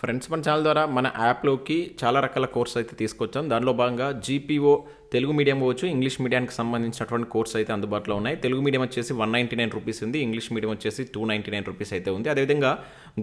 Friends మన channel ద్వారా మన యాప్లోకి చాలా రకాల కోర్స్ అయితే తీసుకొచ్చాం. దానిలో భాగంగా జీపీఓ తెలుగు మీడియం పోవచ్చు ఇంగ్లీష్ మీడియానికి సంబంధించినటువంటి కోర్స్ అయితే అందుబాటులో ఉన్నాయి. తెలుగు మీడియం వచ్చేసి వన్ నైంటీ నైన్ రూపీస్ ఉంది. ఇంగ్లీష్ మీడియం వచ్చేసి టూ నైంటీ నైన్ రూపీస్ అయితే ఉంది. అదేవిధంగా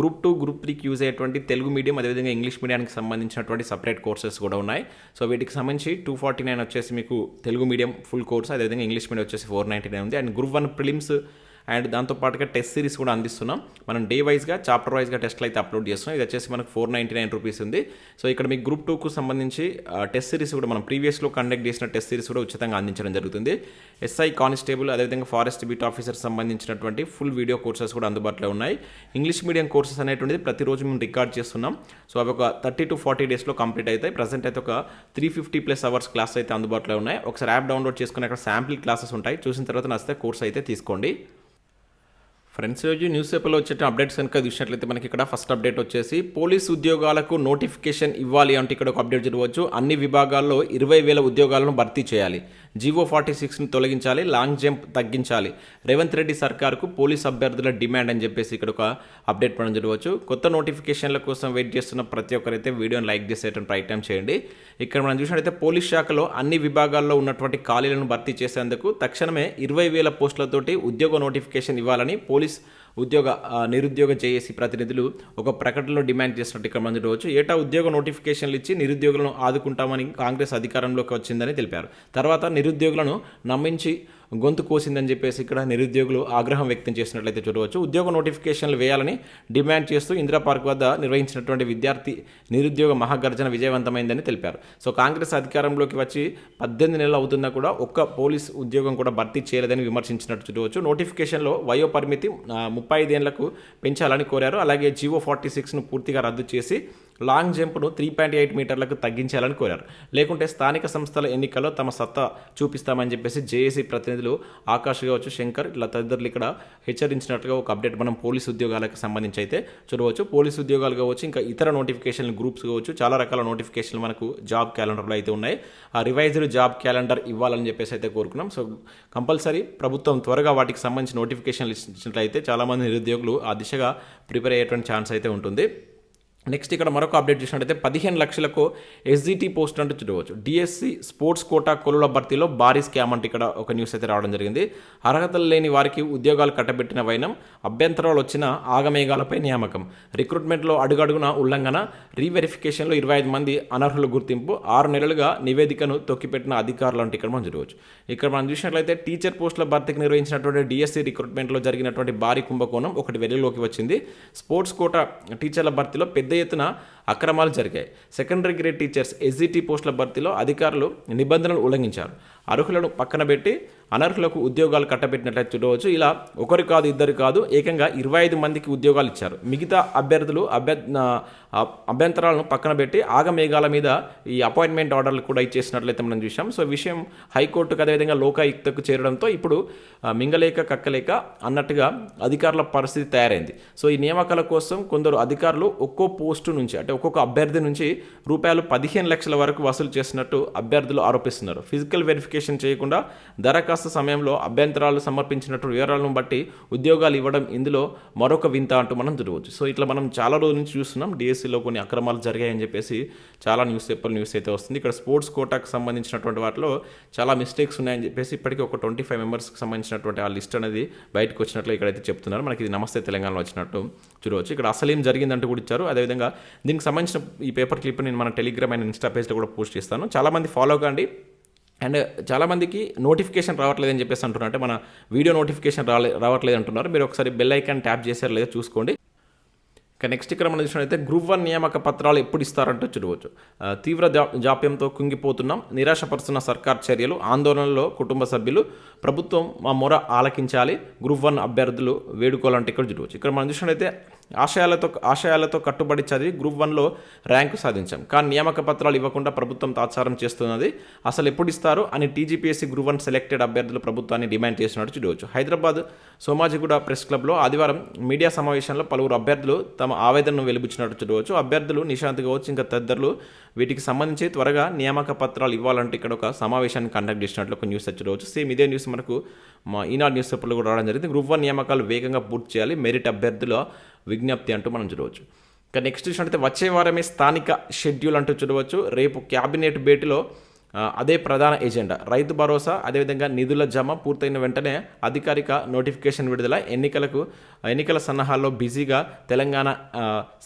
గ్రూప్ టూ గ్రూప్ త్రీకి యూజ్ అయ్యేటువంటి తెలుగు మీడియం అదేవిధంగా ఇంగ్లీష్ మీడియానికి సంబంధించినటువంటి సపరేట్ కోర్సెస్ కూడా ఉన్నాయి. సో వీటికి సంబంధించి టూ ఫార్టీ నైన్ వచ్చేసి మీకు తెలుగు మీడియం ఫుల్ కోర్స్ అదేవిధంగా ఇంగ్లీష్ మీడియం వచ్చేసి ఫోర్ నైంటీ నైన్ ఉంది. And group one prelims and దాంతోపాటుగా టెస్ట్ సిరీస్ కూడా అందిస్తున్నాం. మనం డే వైజ్గా చాప్టర్ వైజ్గా టెస్ట్లు అయితే అప్లోడ్ చేస్తున్నాం. ఇది వచ్చేసి మనకు ఫోర్ నైంటీ నైన్ రూపీస్ ఉంది. సో ఇక్కడ మీకు గ్రూప్ టూకు సంబంధించి టెస్ట్ సిరీస్ కూడా మనం ప్రీవియస్లో కండక్ట్ చేసిన టెస్ట్ సిరీస్ కూడా ఉచితంగా అందించడం జరుగుతుంది. ఎస్ఐ కానిస్టేబుల్ అదేవిధంగా ఫారెస్ట్ బీట్ ఆఫీసర్ సంబంధించినటువంటి ఫుల్ వీడియో కోర్సెస్ కూడా అందుబాటులో ఉన్నాయి. ఇంగ్లీష్ మీడియం కోర్సెస్ అనేటువంటిది ప్రతిరోజు మేము రికార్డ్ చేస్తున్నాం. సో అవి ఒక థర్టీ టు ఫార్టీ డేస్లో కంప్లీట్ అవుతాయి. ప్రజెంట్ అయితే ఒక three fifty plus hours class అయితే అందుబాటులో ఉన్నాయి. ఒకసారి యాప్ డౌన్లోడ్ చేసుకుని అక్కడ శాంపిల్ క్లాసెస్ ఉంటాయి. చూసిన తర్వాత నచ్చితే కోర్స్ అయితే తీసుకోండి. ఫ్రెండ్స్ రోజు న్యూస్ పేపర్లో వచ్చే అప్డేట్స్ కనుక చూసినట్లయితే మనకి ఇక్కడ ఫస్ట్ అప్డేట్ వచ్చేసి పోలీస్ ఉద్యోగాలకు నోటిఫికేషన్ ఇవ్వాలి అంటే ఇక్కడ ఒక అప్డేట్ చూడవచ్చు అన్ని విభాగాల్లో ఇరవై వేల ఉద్యోగాలను భర్తీ చేయాలి. జీవో ఫార్టీ సిక్స్ని తొలగించాలి లాంగ్ జంప్ తగ్గించాలి. రేవంత్ రెడ్డి సర్కార్కు పోలీస్ అభ్యర్థుల డిమాండ్ అని చెప్పేసి ఇక్కడ ఒక అప్డేట్ పడడం జరగవచ్చు. కొత్త నోటిఫికేషన్ల కోసం వెయిట్ చేస్తున్న ప్రతి ఒక్కరైతే వీడియోని లైక్ చేసేటువంటి ప్రయత్నం చేయండి. ఇక్కడ మనం చూసినట్లయితే పోలీస్ శాఖలో అన్ని విభాగాల్లో ఉన్నటువంటి ఖాళీలను భర్తీ చేసేందుకు తక్షణమే ఇరవై వేల పోస్టులతోటి ఉద్యోగ నోటిఫికేషన్ ఇవ్వాలని పోలీస్ పోలీస్ ఉద్యోగ నిరుద్యోగ జేఏసీ ప్రతినిధులు ఒక ప్రకటనలో డిమాండ్ చేసినట్టు ఇక్కడ మనం చూడవచ్చు. ఏటా ఉద్యోగ నోటిఫికేషన్లు ఇచ్చి నిరుద్యోగులను ఆదుకుంటామని కాంగ్రెస్ అధికారంలోకి వచ్చిందని తెలిపారు. తర్వాత నిరుద్యోగులను నమ్మించి గొంతు కోసిందని చెప్పేసి ఇక్కడ నిరుద్యోగులు ఆగ్రహం వ్యక్తం చేసినట్లయితే చూడవచ్చు. ఉద్యోగ నోటిఫికేషన్లు వేయాలని డిమాండ్ చేస్తూ ఇందిరా పార్క్ వద్ద నిర్వహించినటువంటి విద్యార్థి నిరుద్యోగ మహాగర్జన విజయవంతమైందని తెలిపారు. సో కాంగ్రెస్ అధికారంలోకి వచ్చి పద్దెనిమిది నెలలు అవుతున్నా కూడా ఒక్క పోలీస్ ఉద్యోగం కూడా భర్తీ చేయలేదని విమర్శించినట్టు చూడవచ్చు. నోటిఫికేషన్లో వయో పరిమితి ముప్పై ఐదేళ్ళకు పెంచాలని కోరారు. అలాగే జీవో ఫార్టీ సిక్స్ను పూర్తిగా రద్దు చేసి లాంగ్ జంప్ను త్రీ పాయింట్ ఎయిట్ మీటర్లకు తగ్గించాలని కోరారు. లేకుంటే స్థానిక సంస్థల ఎన్నికల్లో తమ సత్తా చూపిస్తామని చెప్పేసి జేఏసీ ప్రతినిధులు ఆకాష్ కావచ్చు శంకర్ ఇట్లా తదితరులు ఇక్కడ హెచ్చరించినట్లుగా ఒక అప్డేట్ మనం పోలీస్ ఉద్యోగాలకు సంబంధించి అయితే చూడవచ్చు. పోలీస్ ఉద్యోగాలు కావచ్చు ఇంకా ఇతర నోటిఫికేషన్ గ్రూప్స్ కావచ్చు చాలా రకాల నోటిఫికేషన్లు మనకు జాబ్ క్యాలెండర్లో అయితే ఉన్నాయి. ఆ రివైజ్డ్ జాబ్ క్యాలెండర్ ఇవ్వాలని చెప్పేసి అయితే కోరుకున్నాం. సో కంపల్సరీ ప్రభుత్వం త్వరగా వాటికి సంబంధించి నోటిఫికేషన్లు ఇచ్చినట్లయితే చాలామంది నిరుద్యోగులు ఆ దిశగా ప్రిపేర్ అయ్యేటువంటి ఛాన్స్ అయితే ఉంటుంది. నెక్స్ట్ ఇక్కడ మరొక అప్డేట్ చూసినట్టయితే పదిహేను లక్షలకు ఎస్జిటి పోస్ట్ అంటూ చూడవచ్చు. డిఎస్సి స్పోర్ట్స్ కోటా కొలుల భర్తీలో భారీ స్కామ్ అంటే ఇక్కడ ఒక న్యూస్ అయితే రావడం జరిగింది. అర్హతలు లేని వారికి ఉద్యోగాలు కట్టబెట్టిన వైనం అభ్యంతరాలు వచ్చిన ఆగమేఘాలపై నియామకం. రిక్రూట్మెంట్లో అడుగడుగున ఉల్లంఘన రీవెరిఫికేషన్లో ఇరవై ఐదు మంది అనర్హుల గుర్తింపు ఆరు నెలలుగా నివేదికను తొక్కిపెట్టిన అధికారులు అంటే ఇక్కడ మనం చూడవచ్చు. ఇక్కడ మనం చూసినట్లయితే టీచర్ పోస్టుల భర్తీకి నిర్వహించినటువంటి డిఎస్సి రిక్రూట్మెంట్లో జరిగినటువంటి భారీ కుంభకోణం ఒకటి వెలుగులోకి వచ్చింది. స్పోర్ట్స్ కోటా టీచర్ల భర్తీలో పెద్ద ഇദ്ദേഹത്തിന് అక్రమాలు జరిగాయి. సెకండరీ గ్రేడ్ టీచర్స్ ఎస్జిటి పోస్టుల భర్తీలో అధికారులు నిబంధనలు ఉల్లంఘించారు. అర్హులను పక్కన పెట్టి అనర్హులకు ఉద్యోగాలు కట్టబెట్టినట్లు చూడవచ్చు. ఇలా ఒకరు కాదు ఇద్దరు కాదు ఏకంగా ఇరవై ఐదు మందికి ఉద్యోగాలు ఇచ్చారు. మిగతా అభ్యర్థులు అభ్య అభ్యంతరాలను పక్కన పెట్టి ఆగమేఘాల మీద ఈ అపాయింట్మెంట్ ఆర్డర్లు కూడా ఇచ్చేసినట్లయితే మనం చూసాం సో విషయం హైకోర్టుకు అదేవిధంగా లోకాయుక్తకు చేరడంతో ఇప్పుడు మింగలేక కక్కలేక అన్నట్టుగా అధికారుల పరిస్థితి తయారైంది. సో ఈ నియామకాల కోసం కొందరు అధికారులు ఒక్కో పోస్టు నుంచి అంటే ఒక్కొక్క అభ్యర్థి నుంచి రూపాయలు పదిహేను లక్షల వరకు వసూలు చేసినట్టు అభ్యర్థులు ఆరోపిస్తున్నారు. ఫిజికల్ వెరిఫికేషన్ చేయకుండా దరఖాస్తు సమయంలో అభ్యంతరాలు సమర్పించినట్టు వివరాలను బట్టి ఉద్యోగాలు ఇవ్వడం ఇందులో మరొక వింత అంటూ మనం చూడవచ్చు. సో ఇట్లా మనం చాలా రోజుల నుంచి చూస్తున్నాం. డిఎస్సిలో కొన్ని అక్రమాలు జరిగాయని చెప్పేసి చాలా న్యూస్ పేపర్ న్యూస్ అయితే వస్తుంది. ఇక్కడ స్పోర్ట్స్ కోటాకు సంబంధించినటువంటి వాటిలో చాలా మిస్టేక్స్ ఉన్నాయని చెప్పేసి ఇప్పటికీ ఒక ట్వంటీ ఫైవ్ మెంబర్స్కి సంబంధించినటువంటి ఆ లిస్ట్ అనేది బయటకు వచ్చినట్లు ఇక్కడైతే చెప్తున్నారు. మనకి ఇది నమస్తే తెలంగాణలో వచ్చినట్టు చూడవచ్చు. ఇక్కడ అసలు ఏం జరిగిందంటూ కూడా ఇచ్చారు. అదేవిధంగా దీనికి సంబంధించిన ఈ పేపర్ క్లిప్ నేను మన టెలిగ్రామ్ అండ్ ఇన్స్టా పేజ్లో కూడా పోస్ట్ చేస్తాను. చాలామంది ఫాలో కండి. అండ్ చాలామందికి నోటిఫికేషన్ రావట్లేదని చెప్పేసి అంటున్నారు. అంటే మన వీడియో నోటిఫికేషన్ రాలే రావట్లేదు అంటున్నారు. మీరు ఒకసారి బెల్ ఐకాన్ ట్యాప్ చేశారు లేదో చూసుకోండి. ఇక నెక్స్ట్ ఇక్కడ మనం చూసినట్లయితే గ్రూప్ వన్ నియామక పత్రాలు ఎప్పుడు ఇస్తారంటూ చూడవచ్చు. తీవ్ర జా- జాప్యంతో కుంగిపోతున్నాం. నిరాశపరుస్తున్న సర్కార్ చర్యలు ఆందోళనలో కుటుంబ సభ్యులు ప్రభుత్వం మా మొర ఆలకించాలి. గ్రూప్ వన్ అభ్యర్థులు వేడుకోవాలంటే ఇక్కడ చూడవచ్చు. ఇక్కడ మనం చూసినట్లయితే ఆశయాలతో ఆశయాలతో కట్టుబడి చదివి గ్రూప్ వన్లో ర్యాంకు సాధించాం. కానీ నియామక పత్రాలు ఇవ్వకుండా ప్రభుత్వం తాత్సారం చేస్తున్నది. అసలు ఎప్పుడు ఇస్తారు అని టీజీపీఎస్సీ గ్రూప్ వన్ సెలెక్టెడ్ అభ్యర్థులు ప్రభుత్వాన్ని డిమాండ్ చేసినట్టు చూడవచ్చు. హైదరాబాద్ సోమాజిగూడ ప్రెస్ క్లబ్లో ఆదివారం మీడియా సమావేశంలో పలువురు అభ్యర్థులు తమ ఆవేదనను వెలిబుచ్చినట్టు చూడవచ్చు. అభ్యర్థులు నిశాంత్ కావచ్చు ఇంకా తదితరులు వీటికి సంబంధించి త్వరగా నియామక పత్రాలు ఇవ్వాలంటే ఇక్కడ ఒక సమావేశాన్ని కండక్ట్ చేసినట్లు ఒక న్యూస్ చూడవచ్చు. సేమ్ ఇదే న్యూస్ మనకు మా ఈనాడు న్యూస్ పేపర్లో కూడా రావడం జరిగింది. గ్రూప్ వన్ నియామకాలు వేగంగా పూర్తి చేయాలి. మెరిట్ అభ్యర్థుల విజ్ఞప్తి అంటూ మనం చూడవచ్చు. ఇక నెక్స్ట్ చూసినట్టయితే వచ్చే వారమే స్థానిక షెడ్యూల్ అంటూ చూడవచ్చు. రేపు క్యాబినెట్ భేటీలో అదే ప్రధాన ఎజెండా రైతు భరోసా అదేవిధంగా నిధుల జమ పూర్తయిన వెంటనే అధికారిక నోటిఫికేషన్ విడుదల. ఎన్నికలకు ఎన్నికల సన్నాహాల్లో బిజీగా తెలంగాణ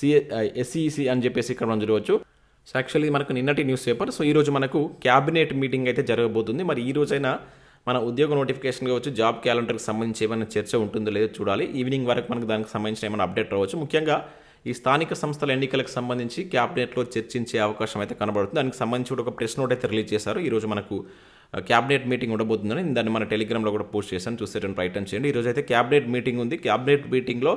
సిఏ ఎస్ఈసి అని చెప్పేసి ఇక్కడ మనం చూడవచ్చు. సో యాక్చువల్లీ మనకు నిన్నటి న్యూస్ పేపర్ సో ఈరోజు మనకు క్యాబినెట్ మీటింగ్ అయితే జరగబోతుంది. మరి ఈ రోజైనా మన ఉద్యోగ నోటిఫికేషన్ కావచ్చు జాబ్ క్యాలెండర్కి సంబంధించి ఏమైనా చర్చ ఉంటుందో లేదో చూడాలి. ఈవినింగ్ వరకు మనకు దానికి సంబంధించిన ఏమైనా అప్డేట్ రావచ్చు. ముఖ్యంగా ఈ స్థానిక సంస్థల ఎన్నికలకు సంబంధించి క్యాబినెట్లో చర్చించే అవకాశం అయితే కనబడుతుంది. దానికి సంబంధించి కూడా ఒక ప్రెస్ నోట్ అయితే రిలీజ్ చేశారు. ఈరోజు మనకు క్యాబినెట్ మీటింగ్ ఉండబోతుందని దాన్ని మన టెలిగ్రామ్లో కూడా పోస్ట్ చేశాను. చూసేటప్పుడు ప్రయత్నం చేయండి. ఈరోజు అయితే క్యాబినెట్ మీటింగ్ ఉంది. క్యాబినెట్ మీటింగ్లో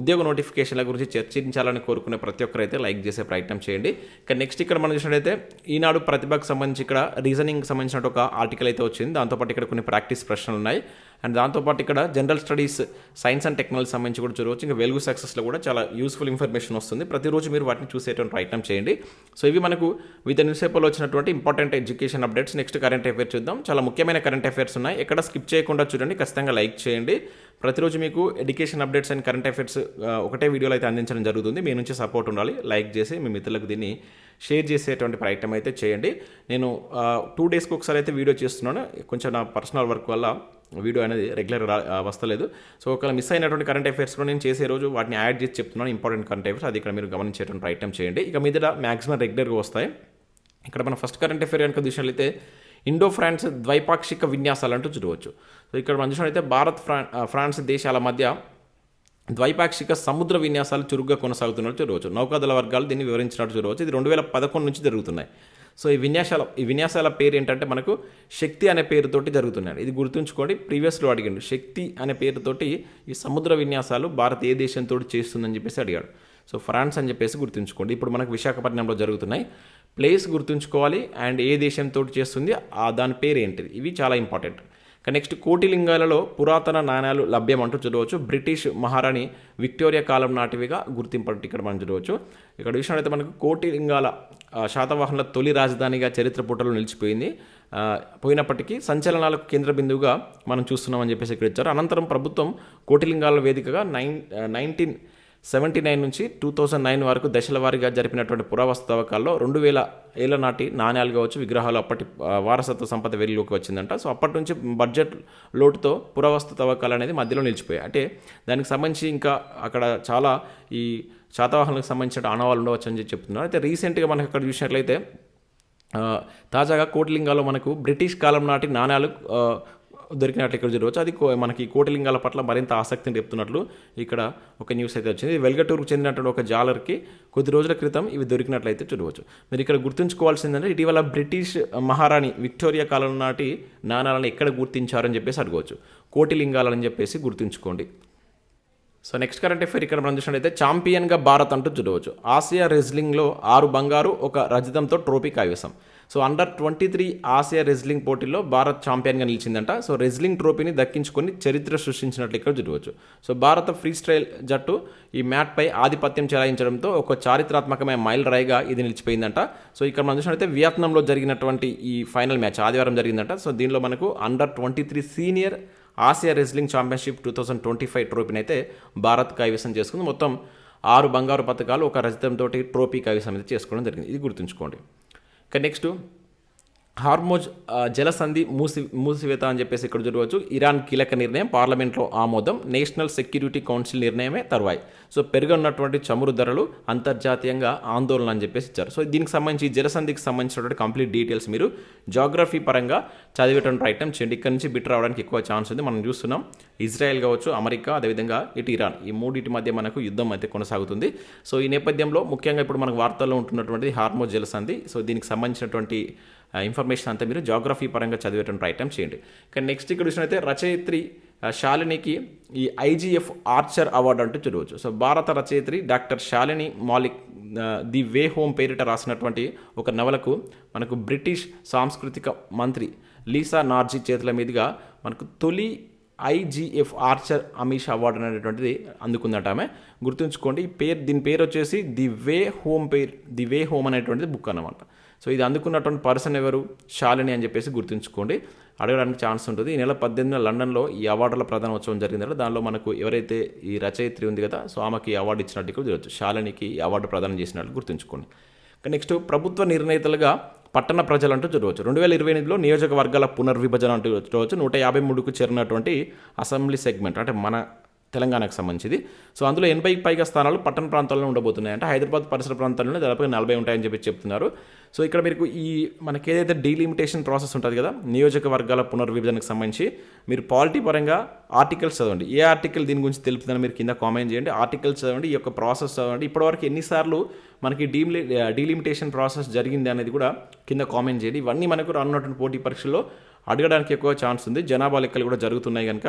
ఉద్యోగ నోటిఫికేషన్ల గురించి చర్చించాలని కోరుకునే ప్రతి ఒక్కరైతే లైక్ చేసే ప్రయత్నం చేయండి. ఇక నెక్స్ట్ ఇక్కడ మనం చూసినట్టయితే ఈనాడు ప్రతిభకు సంబంధించి ఇక్కడ రీజనింగ్ సంబంధించిన ఒక ఆర్టికల్ అయితే వచ్చింది. దాంతోపాటు ఇక్కడ కొన్ని ప్రాక్టీస్ ప్రశ్నలు ఉన్నాయి. అండ్ దాంతోపాటు ఇక్కడ general studies science and technology సంబంధించి కూడా చూడవచ్చు. ఇంకా వెలుగు సక్సెస్లో కూడా చాలా యూస్ఫుల్ ఇన్ఫర్మేషన్ వస్తుంది. ప్రతిరోజు మీరు వాటిని చూసేటువంటి ప్రయత్నం చేయండి. సో ఇవి మనకు విత్ న్యూస్ పేపర్లో వచ్చినటువంటి important education updates. Next current affairs చూద్దాం. చాలా ముఖ్యమైన కరెంట్ అఫేర్స్ ఉన్నాయి. ఎక్కడ స్కిప్ చేయకుండా చూడండి. ఖచ్చితంగా లైక్ చేయండి. ప్రతిరోజు మీకు education updates and current affairs ఒకటే వీడియోలో అయితే అందించడం జరుగుతుంది. మీ నుంచి సపోర్ట్ ఉండాలి. లైక్ చేసి మీ మిత్రులకు దీన్ని షేర్ చేసేటువంటి ప్రయత్నం అయితే చేయండి. నేను టూ డేస్కి ఒకసారి అయితే వీడియో చేస్తున్నాను. కొంచెం నా పర్సనల్ వర్క్ వల్ల వీడియో అనేది రెగ్యులర్ వస్తలేదు. సో ఒకవేళ మిస్ అయినటువంటి కరెంట్ అఫైర్స్లో నేను చేసే రోజు వాటిని యాడ్ చేసి చెప్తున్నాను ఇంపార్టెంట్ కరెంట్ అఫైర్స్ అది ఇక్కడ మీరు గమనించేటువంటి ప్రయత్నం చేయండి. ఇక మీదట మ్యాక్సిమం రెగ్యులర్గా వస్తాయి. ఇక్కడ మన ఫస్ట్ కరెంట్ అఫైర్ కనుక చూసినట్లయితే ఇండో ఫ్రాన్స్ ద్వైపాక్షిక విన్యాసాలు అంటూ చూడవచ్చు. సో ఇక్కడ మనం చూసినట్లయితే భారత్ ఫ్రా ఫ్రాన్స్ దేశాల మధ్య ద్వైపాక్షిక సముద్ర విన్యాసాలు చురుగ్గా కొనసాగుతున్నట్టు చూడవచ్చు. నౌకాదళ వర్గాలు దీన్ని వివరించినట్టు చూడవచ్చు. ఇది రెండు వేల పదకొండు నుంచి జరుగుతున్నాయి. సో ఈ విన్యాసాల ఈ విన్యాసాల పేరు ఏంటంటే మనకు శక్తి అనే పేరుతోటి జరుగుతున్నాయి. ఇది గుర్తుంచుకోండి ప్రీవియస్లో అడిగాడు. శక్తి అనే పేరుతోటి ఈ సముద్ర విన్యాసాలు భారత్ ఏ దేశంతో చేస్తుందని చెప్పేసి అడిగాడు. సో ఫ్రాన్స్ అని చెప్పేసి గుర్తుంచుకోండి. ఇప్పుడు మనకు విశాఖపట్నంలో జరుగుతున్నాయి. ప్లేస్ గుర్తుంచుకోవాలి అండ్ ఏ దేశంతో చేస్తుంది ఆ దాని పేరు ఏంటిది ఇవి చాలా ఇంపార్టెంట్. నెక్స్ట్ కోటిలింగాలలో పురాతన నాణ్యాలు లభ్యం అంటూ చూడవచ్చు బ్రిటిష్ మహారాణి విక్టోరియా కాలం నాటివిగా గుర్తింపట్టు ఇక్కడ మనం చూడవచ్చు ఇక్కడ చూసినట్లయితే మనకు కోటిలింగాల శాతవాహనుల తొలి రాజధానిగా చరిత్ర పుటలో నిలిచిపోయింది. పోయినప్పటికీ సంచలనాలకు కేంద్ర బిందువుగా మనం చూస్తున్నామని చెప్పేసి ఇక్కడ ఇచ్చారు. అనంతరం ప్రభుత్వం కోటిలింగాల వేదికగా నైన్ నైన్టీన్ సెవెంటీ నైన్ నుంచి టూ థౌజండ్ నైన్ వరకు దశల వారీగా జరిపినటువంటి పురావస్తు తవ్వకాల్లో రెండు వేల ఏళ్ళ నాటి నాణ్యాలు కావచ్చు విగ్రహాలు అప్పటి వారసత్వ సంపద వెలుగులోకి వచ్చిందంట. సో అప్పటి నుంచి బడ్జెట్ లోటుతో పురావస్తు తవ్వకాలు అనేది మధ్యలో నిలిచిపోయాయి. అంటే దానికి సంబంధించి ఇంకా అక్కడ చాలా ఈ శాతవాహనకు సంబంధించిన ఆనవాళ్ళు ఉండవచ్చు అని చెప్పి చెప్తున్నారు. అయితే రీసెంట్గా మనకు అక్కడ చూసినట్లయితే తాజాగా కోటిలింగాలో మనకు బ్రిటిష్ కాలం నాటి నాణ్యాలు దొరికినట్లు ఇక్కడ చూడవచ్చు. అది మనకి కోటిలింగాల పట్ల మరింత ఆసక్తిని చెప్తున్నట్లు ఇక్కడ ఒక న్యూస్ అయితే వచ్చింది. వెల్గటూరుకు చెందినటువంటి ఒక జాలర్కి కొద్ది రోజుల క్రితం ఇవి దొరికినట్లయితే చూడవచ్చు. మీరు ఇక్కడ గుర్తుంచుకోవాల్సిందంటే ఇటీవల బ్రిటిష్ మహారాణి విక్టోరియా కాలం నాటి నాణాలను ఎక్కడ గుర్తించారని చెప్పేసి అడగవచ్చు. కోటిలింగాలని చెప్పేసి గుర్తుంచుకోండి. సో నెక్స్ట్ కరెంట్ అఫేర్ ఇక్కడ మనం చూసినట్లయితే ఛాంపియన్గా భారత్ అంటూ చూడవచ్చు. ఆసియా రెజ్లింగ్లో ఆరు బంగారు ఒక రజతంతో ట్రోఫీ కైవసం. So under twenty three Asia wrestling పోటీల్లో భారత్ ఛాంపియన్గా నిలిచిందంట. సో రెజ్లింగ్ ట్రోఫీని దక్కించుకొని చరిత్ర సృష్టించినట్లు ఇక్కడ చూడవచ్చు. సో భారత ఫ్రీ స్టైల్ జట్టు ఈ మ్యాట్పై ఆధిపత్యం చెలాయించడంతో ఒక చారిత్రాత్మకమైన మైల్ రాయిగా ఇది నిలిచిపోయిందంట. సో ఇక్కడ మనం చూసినట్లయితే వియత్నాంలో జరిగినటువంటి ఈ ఫైనల్ మ్యాచ్ ఆదివారం జరిగిందంట. సో దీనిలో మనకు under twenty three senior Asia wrestling championship two thousand twenty five ట్రోఫీని అయితే భారత్ కైవసం చేసుకుంది. మొత్తం ఆరు బంగారు పథకాలు ఒక రజితంతో ట్రోఫీ కైవసం అయితే చేసుకోవడం జరిగింది. ఇది గుర్తుంచుకోండి. ఇక నెక్స్ట్ హార్మోజ్ జలసంధి మూసి మూసివేత అని చెప్పేసి ఇక్కడ చూడవచ్చు. ఇరాన్ కీలక నిర్ణయం పార్లమెంట్లో ఆమోదం నేషనల్ సెక్యూరిటీ కౌన్సిల్ నిర్ణయమే తరువాయి. సో పెరుగున్నటువంటి చమురు ధరలు అంతర్జాతీయంగా ఆందోళన అని చెప్పేసి ఇచ్చారు. సో దీనికి సంబంధించి జలసంధికి సంబంధించినటువంటి కంప్లీట్ డీటెయిల్స్ మీరు జాగ్రఫీ పరంగా చదివేటువంటి ప్రయత్నం చేయండి. ఇక్కడ నుంచి బిట్ రావడానికి ఎక్కువ ఛాన్స్ ఉంది. మనం చూస్తున్నాం ఇజ్రాయెల్ కావచ్చు అమెరికా అదేవిధంగా ఇటు ఇరాన్. ఈ మూడింటి మధ్య మనకు యుద్ధం అయితే కొనసాగుతుంది. సో ఈ నేపథ్యంలో ముఖ్యంగా ఇప్పుడు మనకు వార్తల్లో ఉంటున్నటువంటి హార్మోజ్ జలసంధి. సో దీనికి సంబంధించినటువంటి ఇన్ఫర్మేషన్ అంతా మీరు జాగ్రఫీ పరంగా చదివేటువంటి ప్రయత్నం చేయండి. ఇక నెక్స్ట్ ఇక్కడ చూసినైతే రచయిత్రి శాలినికి ఈ ఐజీఎఫ్ ఆర్చర్ అవార్డు అంటూ చూడవచ్చు సో భారత రచయిత్రి doctor Shalini Malik the way home పేరిట రాసినటువంటి ఒక నవలకు మనకు బ్రిటిష్ సాంస్కృతిక మంత్రి లీసా నార్జీ చేతుల మీదుగా మనకు తొలి ఐజీఎఫ్ ఆర్చర్ అమీష్ అవార్డు అనేటువంటిది అందుకుందట ఆమె. గుర్తుంచుకోండి ఈ పేరు దీని పేరు వచ్చేసి ది వే హోమ్ పేర్ ది వే హోమ్ అనేటువంటిది బుక్ అన్నమాట. సో ఇది అందుకున్నటువంటి పర్సన్ ఎవరు? శాలిని అని చెప్పేసి గుర్తుంచుకోండి. అడగడానికి ఛాన్స్ ఉంటుంది. ఈ నెల పద్దెనిమిదిన లండన్లో ఈ అవార్డుల ప్రధానోత్సవం జరిగిందంటే. దానిలో మనకు ఎవరైతే ఈ రచయిత్రి ఉంది కదా సో ఆమెకి అవార్డు ఇచ్చినట్టు కూడా చూడవచ్చు శాలినికి ఈ అవార్డు ప్రదానం చేసినట్లు గుర్తుంచుకోండి. నెక్స్ట్ ప్రభుత్వ నిర్ణేతలుగా పట్టణ ప్రజలంటూ చూడవచ్చు. రెండు వేల ఇరవై ఎనిమిదిలో నియోజకవర్గాల పునర్విభజన అంటూ చూడవచ్చు. నూట యాభై మూడుకు చేరినటువంటి అసెంబ్లీ సెగ్మెంట్ అంటే మన తెలంగాణకు సంబంధించింది. సో అందులో ఎనభైకి పైగా స్థానాలు పట్టణ ప్రాంతాల్లో ఉండబోతున్నాయి. అంటే హైదరాబాద్ పరిసర ప్రాంతాల్లో దాదాపుగా నలభై ఉంటాయని చెప్పి చెప్తున్నారు. సో ఇక్కడ మీకు ఈ మనకి ఏదైతే డీలిమిటేషన్ ప్రాసెస్ ఉంటుంది కదా నియోజకవర్గాల పునర్విభజనకు సంబంధించి మీరు పాలిటీ పరంగా ఆర్టికల్స్ చదవండి. ఏ ఆర్టికల్ దీని గురించి తెలుపుతుందని మీరు కింద కామెంట్ చేయండి. ఆర్టికల్స్ చదవండి ఈ యొక్క ప్రాసెస్ చదవండి. ఇప్పటివరకు ఎన్నిసార్లు మనకి డీమ్లి డీలిమిటేషన్ ప్రాసెస్ జరిగింది అనేది కూడా కింద కామెంట్ చేయండి. ఇవన్నీ మనకు రానున్నటువంటి పోటీ పరీక్షల్లో అడగడానికి ఎక్కువ ఛాన్స్ ఉంది. జనాభా లెక్కలు కూడా జరుగుతున్నాయి కనుక.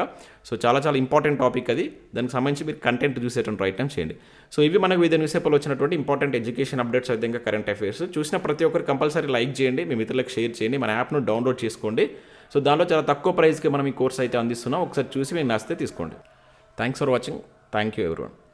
సో చాలా చాలా ఇంపార్టెంట్ టాపిక్ అది. దానికి సంబంధించి మీరు కంటెంట్ చూసేటువంటి ప్రయత్నం చేయండి. సో ఇవి మనకు వివిధ న్యూస్ పేపర్లో వచ్చినటువంటి ఇంపార్టెంట్ ఎడ్యుకేషన్ అప్డేట్స్ విధంగా కరెంట్ అఫైర్స్ చూసిన ప్రతి ఒక్కరు కంపల్సరీ లైక్ చేయండి. మీ మిత్రులకు షేర్ చేయండి. మన యాప్ను డౌన్లోడ్ చేసుకోండి. సో దానిలో చాలా తక్కువ ప్రైస్కి మనం ఈ కోర్స్ అయితే అందిస్తున్నాం. ఒకసారి చూసి మీకు నచ్చితే తీసుకోండి. Thanks for watching thank you everyone